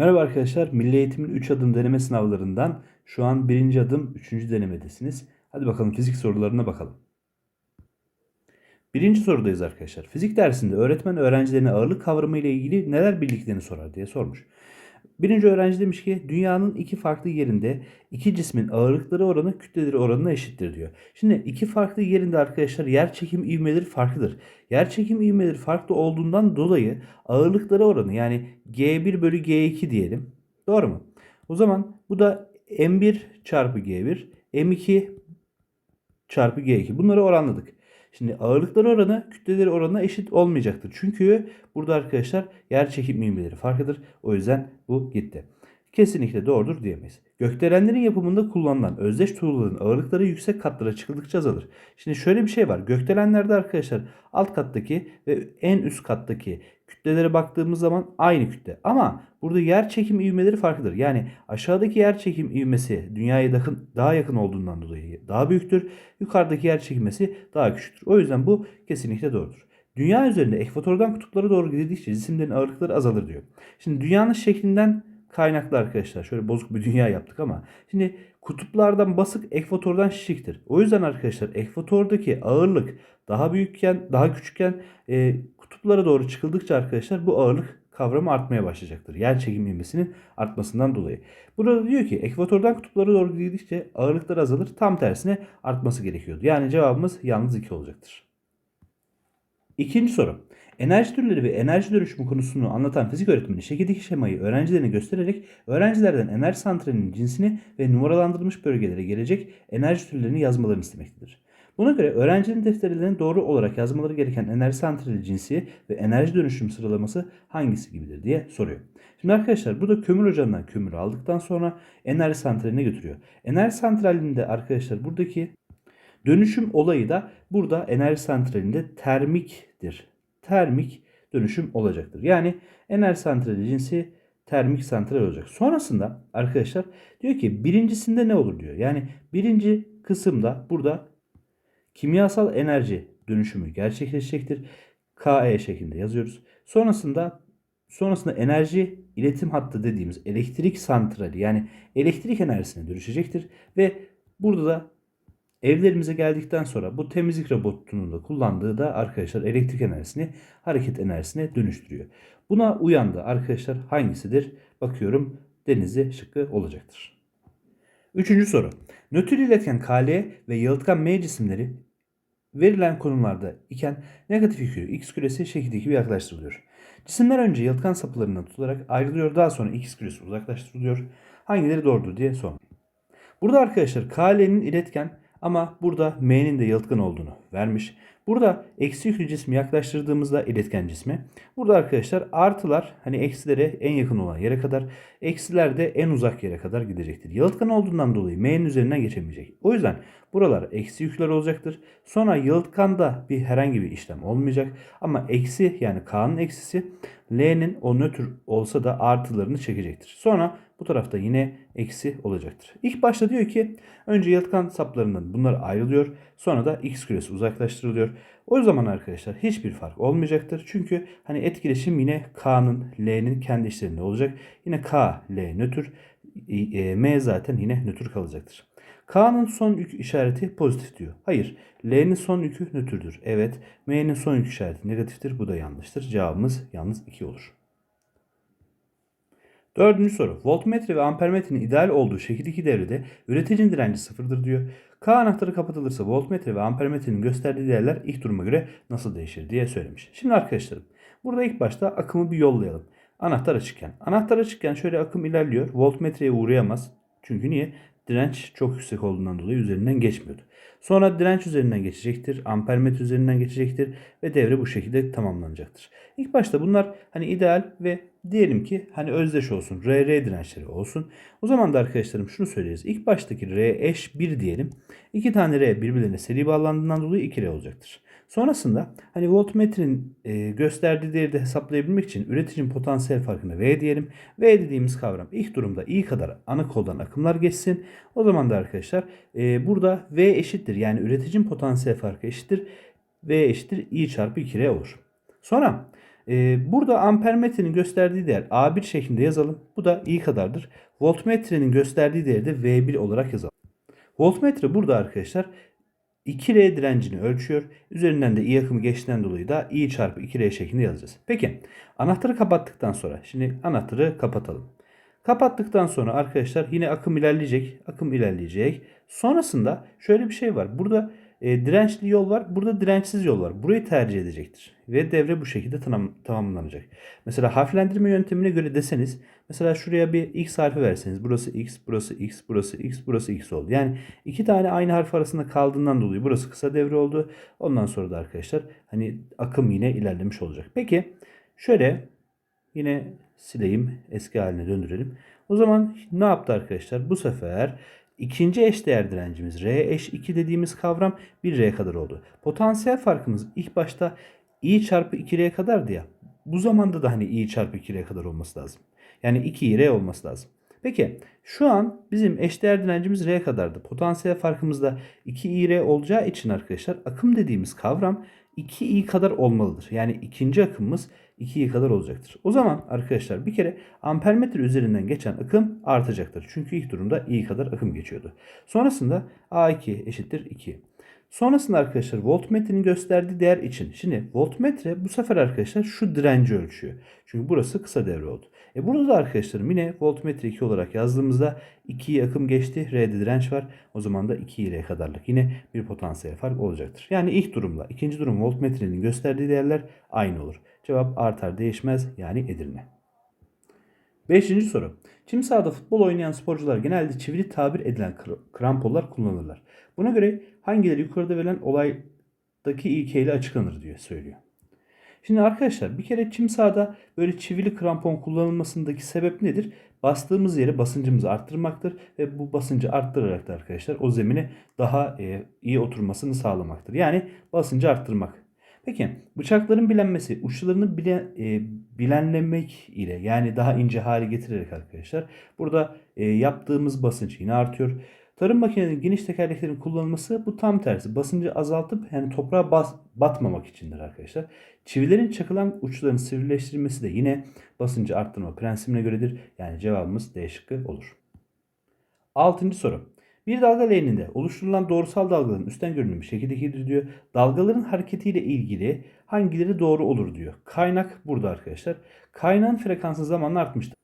Merhaba arkadaşlar, Milli Eğitim'in 3 adım deneme sınavlarından şu an 1. adım 3. denemedesiniz. Hadi bakalım fizik sorularına bakalım. Birinci sorudayız arkadaşlar. Fizik dersinde öğretmen öğrencilerine ağırlık kavramı ile ilgili neler bildiklerini sorar diye sormuş. Birinci öğrenci demiş ki dünyanın iki farklı yerinde iki cismin ağırlıkları oranı kütleleri oranına eşittir diyor. Şimdi iki farklı yerinde arkadaşlar yer çekim ivmeleri farklıdır. Yer çekim ivmeleri farklı olduğundan dolayı ağırlıkları oranı yani G1 bölü G2 diyelim. Doğru mu? O zaman bu da M1 çarpı G1, M2 çarpı G2. Bunları oranladık. Şimdi ağırlıkları oranı kütleleri oranına eşit olmayacaktır. Çünkü burada arkadaşlar yer çekim ivmeleri farklıdır. O yüzden bu gitti. Kesinlikle doğrudur diyemeyiz. Gökdelenlerin yapımında kullanılan özdeş tuğlaların ağırlıkları yüksek katlara çıkıldıkça azalır. Şimdi şöyle bir şey var. Gökdelenlerde arkadaşlar alt kattaki ve en üst kattaki kütlelere baktığımız zaman aynı kütle. Ama burada yer çekim ivmeleri farklıdır. Yani aşağıdaki yer çekim ivmesi dünyaya yakın, daha yakın olduğundan dolayı daha büyüktür. Yukarıdaki yer çekilmesi daha küçüktür. O yüzden bu kesinlikle doğrudur. Dünya üzerinde ekvatordan kutuplara doğru gidildikçe cisimlerin ağırlıkları azalır diyor. Şimdi dünyanın şeklinden kaynaklı arkadaşlar. Şöyle bozuk bir dünya yaptık ama. Şimdi kutuplardan basık ekvatordan şişiktir. O yüzden arkadaşlar ekvatordaki ağırlık daha büyükken, daha küçükken e, kutuplara doğru çıkıldıkça arkadaşlar bu ağırlık kavramı artmaya başlayacaktır. Yer çekim ivmesinin artmasından dolayı. Burada diyor ki ekvatordan kutuplara doğru gidildikçe ağırlıklar azalır. Tam tersine artması gerekiyordu. Yani cevabımız yalnız 2 olacaktır. İkinci soru. Enerji türleri ve enerji dönüşümü konusunu anlatan fizik öğretmeni şekildeki şemayı öğrencilerine göstererek öğrencilerden enerji santralinin cinsini ve numaralandırılmış bölgelere gelecek enerji türlerini yazmalarını istemektedir. Buna göre öğrencinin defterlerine doğru olarak yazmaları gereken enerji santrali cinsi ve enerji dönüşüm sıralaması hangisi gibidir diye soruyor. Şimdi arkadaşlar burada kömür ocağından kömürü aldıktan sonra enerji santraline götürüyor. Enerji santralinde arkadaşlar buradaki dönüşüm olayı da burada enerji santralinde termiktir. Termik dönüşüm olacaktır. Yani enerji santrali cinsi termik santral olacak. Sonrasında arkadaşlar diyor ki birincisinde ne olur diyor. Yani birinci kısımda burada kimyasal enerji dönüşümü gerçekleşecektir. KE şeklinde yazıyoruz. Sonrasında sonrasında enerji iletim hattı dediğimiz elektrik santrali yani elektrik enerjisine dönüşecektir ve burada da evlerimize geldikten sonra bu temizlik robotunun da kullandığı da arkadaşlar elektrik enerjisini hareket enerjisine dönüştürüyor. Buna uyan da arkadaşlar hangisidir? Bakıyorum denizli şıkkı olacaktır. Üçüncü soru. Nötr iletken Kl ve yalıtkan M cisimleri verilen konumlarda iken negatif yükü x küresi şekildeki gibi yaklaştırılıyor. Cisimler önce yalıtkan sapılarından tutularak ayrılıyor daha sonra x küresi uzaklaştırılıyor. Hangileri doğrudur diye sor. Burada arkadaşlar Kl'nin iletken ama burada M'nin de yalıtkan olduğunu vermiş. Burada eksi yüklü cismi yaklaştırdığımızda iletken cismi. Burada arkadaşlar artılar hani eksilere en yakın olan yere kadar, eksiler de en uzak yere kadar gidecektir. Yalıtkan olduğundan dolayı M'nin üzerinden geçemeyecek. O yüzden buralar eksi yükler olacaktır. Sonra yalıtkanda bir herhangi bir işlem olmayacak. Ama eksi yani K'nın eksisi L'nin o nötr olsa da artılarını çekecektir. Sonra bu tarafta yine eksi olacaktır. İlk başta diyor ki önce yalıtkan saplarından bunlar ayrılıyor. Sonra da x küresi uzaklaştırılıyor. O zaman arkadaşlar hiçbir fark olmayacaktır. Çünkü hani etkileşim yine K'nın L'nin kendi işlerinde olacak. Yine K, L nötr. E, M zaten yine nötr kalacaktır. K'nın son yük işareti pozitif diyor. Hayır. L'nin son yükü nötrdür. Evet. M'nin son yük işareti negatiftir. Bu da yanlıştır. Cevabımız yalnız 2 olur. Dördüncü soru. Voltmetre ve ampermetrenin ideal olduğu şekildeki devrede üreticinin direnci sıfırdır diyor. K anahtarı kapatılırsa voltmetre ve ampermetrenin gösterdiği değerler ilk duruma göre nasıl değişir diye söylemiş. Şimdi arkadaşlarım burada ilk başta akımı bir yollayalım. Anahtar açıkken. Anahtar açıkken şöyle akım ilerliyor. Voltmetreye uğrayamaz. Çünkü niye? Direnç çok yüksek olduğundan dolayı üzerinden geçmiyordu. Sonra direnç üzerinden geçecektir. Ampermetre üzerinden geçecektir. Ve devre bu şekilde tamamlanacaktır. İlk başta bunlar hani ideal ve diyelim ki hani özdeş olsun. RR dirençleri olsun. O zaman da arkadaşlarım şunu söyleyeceğiz. İlk baştaki R eş 1 diyelim. İki tane R birbirlerine seri bağlandığından dolayı 2 R olacaktır. Sonrasında hani voltmetrenin e, gösterdiği değeri de hesaplayabilmek için üreticinin potansiyel farkına V diyelim. V dediğimiz kavram ilk durumda I kadar ana koldan akımlar geçsin. O zaman da arkadaşlar e, burada V eşittir. Yani üreticinin potansiyel farkı eşittir. V eşittir I çarpı 2R olur. Sonra burada ampermetrenin gösterdiği değer A1 şeklinde yazalım. Bu da I kadardır. Voltmetrenin gösterdiği değeri de V1 olarak yazalım. Voltmetre burada arkadaşlar 2R direncini ölçüyor. Üzerinden de I akımı geçtiğinden dolayı da I çarpı 2R şeklinde yazacağız. Peki anahtarı kapattıktan sonra şimdi anahtarı kapatalım. Kapattıktan sonra arkadaşlar yine akım ilerleyecek. Akım ilerleyecek. Sonrasında şöyle bir şey var. Burada e, dirençli yol var. Burada dirençsiz yol var. Burayı tercih edecektir. Ve devre bu şekilde tamam, tamamlanacak. Mesela harflendirme yöntemine göre deseniz mesela şuraya bir x harfi verseniz burası x, burası x, burası x, burası x oldu. Yani iki tane aynı harf arasında kaldığından dolayı burası kısa devre oldu. Ondan sonra da arkadaşlar hani akım yine ilerlemiş olacak. Peki şöyle yine sileyim eski haline döndürelim. O zaman ne yaptı arkadaşlar? Bu sefer ikinci eşdeğer direncimiz R eş 2 dediğimiz kavram 1R kadar oldu. Potansiyel farkımız ilk başta I çarpı 2R kadardı ya. Bu zamanda da hani I çarpı 2R kadar olması lazım. Yani 2 R olması lazım. Peki şu an bizim eşdeğer direncimiz R kadardı. Potansiyel farkımız da 2 R olacağı için arkadaşlar akım dediğimiz kavram 2i kadar olmalıdır. Yani ikinci akımımız 2i kadar olacaktır. O zaman arkadaşlar bir kere ampermetre üzerinden geçen akım artacaktır. Çünkü ilk durumda i kadar akım geçiyordu. Sonrasında a2 eşittir 2. Sonrasında arkadaşlar voltmetrenin gösterdiği değer için. Şimdi voltmetre bu sefer arkadaşlar şu direnci ölçüyor. Çünkü burası kısa devre oldu. E burada da arkadaşlarım yine voltmetre 2 olarak yazdığımızda 2'yi akım geçti. R'de direnç var. O zaman da 2 R kadarlık yine bir potansiyel fark olacaktır. Yani ilk durumla ikinci durum voltmetrenin gösterdiği değerler aynı olur. Cevap artar değişmez yani Edirne. Beşinci soru. Çim sahada futbol oynayan sporcular genelde çivili tabir edilen kramponlar kullanırlar. Buna göre hangileri yukarıda verilen olaydaki ilkeyle açıklanır diye söylüyor. Şimdi arkadaşlar bir kere çim sahada böyle çivili krampon kullanılmasındaki sebep nedir? Bastığımız yere basıncımızı arttırmaktır ve bu basıncı arttırarak da arkadaşlar o zemine daha iyi oturmasını sağlamaktır. Yani basıncı arttırmak. Peki bıçakların bilenmesi uçlarını bilen, e, bilenlemek ile yani daha ince hale getirerek arkadaşlar burada e, yaptığımız basınç yine artıyor. Tarım makinelerinin geniş tekerleklerin kullanılması bu tam tersi. Basıncı azaltıp yani toprağa bas, batmamak içindir arkadaşlar. Çivilerin çakılan uçlarının sivrileştirilmesi de yine basıncı arttırma prensibine göredir. Yani cevabımız D şıkkı olur. Altıncı soru. Bir dalga leğeninde oluşturulan doğrusal dalgaların üstten görünümü şekildekidir diyor. Dalgaların hareketiyle ilgili hangileri doğru olur diyor. Kaynak burada arkadaşlar. Kaynağın frekansı zamanla artmıştır.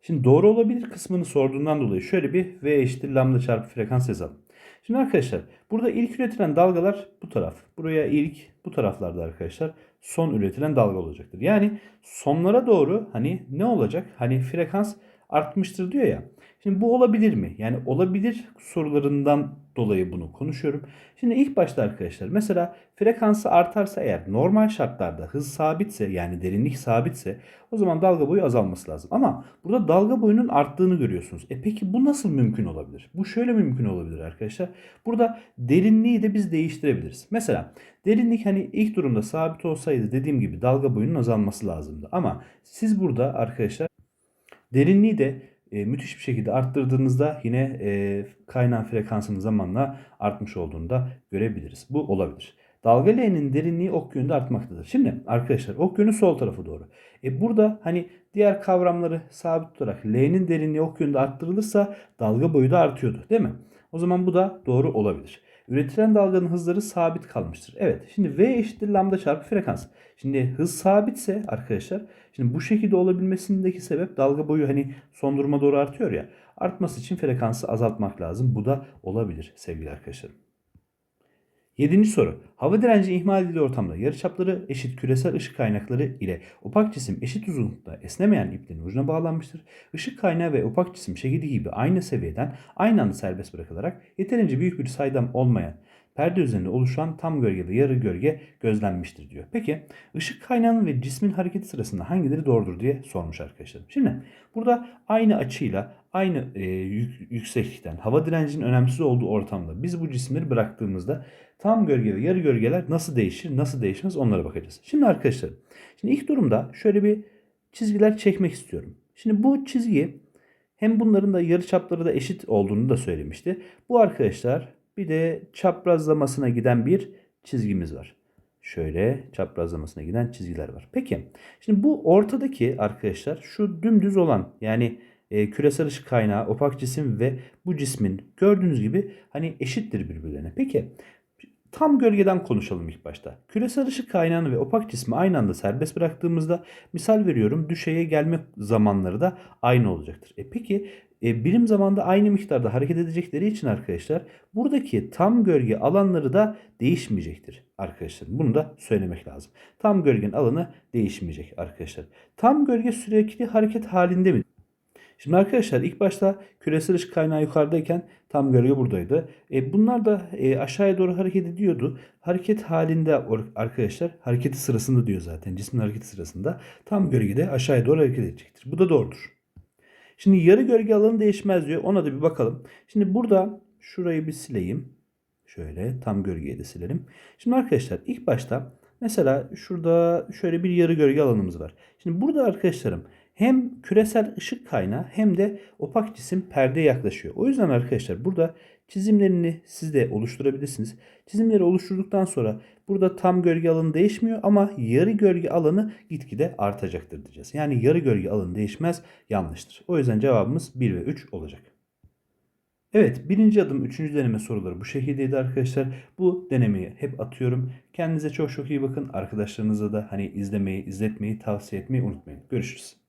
Şimdi doğru olabilir kısmını sorduğundan dolayı şöyle bir V eşittir lambda çarpı frekans yazalım. Şimdi arkadaşlar burada ilk üretilen dalgalar bu taraf. Buraya ilk bu taraflarda arkadaşlar son üretilen dalga olacaktır. Yani sonlara doğru hani ne olacak? Hani frekans artmıştır diyor ya. Şimdi bu olabilir mi? Yani olabilir sorularından dolayı bunu konuşuyorum. Şimdi ilk başta arkadaşlar mesela frekansı artarsa eğer normal şartlarda hız sabitse yani derinlik sabitse o zaman dalga boyu azalması lazım. Ama burada dalga boyunun arttığını görüyorsunuz. E peki bu nasıl mümkün olabilir? Bu şöyle mümkün olabilir arkadaşlar. Burada derinliği de biz değiştirebiliriz. Mesela derinlik hani ilk durumda sabit olsaydı dediğim gibi dalga boyunun azalması lazımdı. Ama siz burada arkadaşlar derinliği de e, müthiş bir şekilde arttırdığınızda yine e, kaynağın frekansının zamanla artmış olduğunu da görebiliriz. Bu olabilir. Dalga leğenin derinliği ok yönünde artmaktadır. Şimdi arkadaşlar ok yönü sol tarafı doğru. E burada hani diğer kavramları sabit tutarak leğenin derinliği ok yönünde arttırılırsa dalga boyu da artıyordu değil mi? O zaman bu da doğru olabilir. Üretilen dalganın hızları sabit kalmıştır. Evet şimdi V eşittir lambda çarpı frekans. Şimdi hız sabitse arkadaşlar şimdi bu şekilde olabilmesindeki sebep dalga boyu hani son duruma doğru artıyor ya. Artması için frekansı azaltmak lazım. Bu da olabilir sevgili arkadaşlarım. Yedinci soru. Hava direnci ihmal edildiği ortamda yarıçapları eşit küresel ışık kaynakları ile opak cisim eşit uzunlukta esnemeyen iplerin ucuna bağlanmıştır. Işık kaynağı ve opak cisim şekilde gibi aynı seviyeden aynı anda serbest bırakılarak yeterince büyük bir saydam olmayan perde üzerinde oluşan tam gölge ve yarı gölge gözlenmiştir diyor. Peki ışık kaynağının ve cismin hareketi sırasında hangileri doğrudur diye sormuş arkadaşlarım. Şimdi burada aynı açıyla aynı e, yük, yükseklikten hava direncinin önemsiz olduğu ortamda biz bu cisimleri bıraktığımızda tam gölge ve yarı gölgeler nasıl değişir nasıl değişmez onlara bakacağız. Şimdi arkadaşlar şimdi ilk durumda şöyle bir çizgiler çekmek istiyorum. Şimdi bu çizgi hem bunların da yarı çapları da eşit olduğunu da söylemişti. Bu arkadaşlar bir de çaprazlamasına giden bir çizgimiz var. şöyle çaprazlamasına giden çizgiler var. Peki şimdi bu ortadaki arkadaşlar şu dümdüz olan yani e, küresel ışık kaynağı, opak cisim ve bu cismin gördüğünüz gibi hani eşittir birbirlerine. Peki tam gölgeden konuşalım ilk başta. Küresel ışık kaynağını ve opak cismi aynı anda serbest bıraktığımızda misal veriyorum düşeye gelme zamanları da aynı olacaktır. E peki e, birim zamanda aynı miktarda hareket edecekleri için arkadaşlar buradaki tam gölge alanları da değişmeyecektir arkadaşlar. Bunu da söylemek lazım. Tam gölgenin alanı değişmeyecek arkadaşlar. Tam gölge sürekli hareket halinde mi? Şimdi arkadaşlar ilk başta küresel ışık kaynağı yukarıdayken tam gölge buradaydı. E, bunlar da e, aşağıya doğru hareket ediyordu. Hareket halinde arkadaşlar hareketi sırasında diyor zaten cismin hareketi sırasında tam gölgede aşağıya doğru hareket edecektir. Bu da doğrudur. Şimdi yarı gölge alanı değişmez diyor. Ona da bir bakalım. Şimdi burada şurayı bir sileyim. Şöyle tam gölgeyi de silelim. Şimdi arkadaşlar ilk başta mesela şurada şöyle bir yarı gölge alanımız var. Şimdi burada arkadaşlarım hem küresel ışık kaynağı hem de opak cisim perdeye yaklaşıyor. O yüzden arkadaşlar burada çizimlerini siz de oluşturabilirsiniz. Çizimleri oluşturduktan sonra burada tam gölge alanı değişmiyor ama yarı gölge alanı gitgide artacaktır diyeceğiz. Yani yarı gölge alanı değişmez yanlıştır. O yüzden cevabımız 1 ve 3 olacak. Evet birinci adım üçüncü deneme soruları bu şekildeydi arkadaşlar. Bu denemeyi hep atıyorum. Kendinize çok çok iyi bakın. Arkadaşlarınıza da hani izlemeyi, izletmeyi, tavsiye etmeyi unutmayın. Görüşürüz.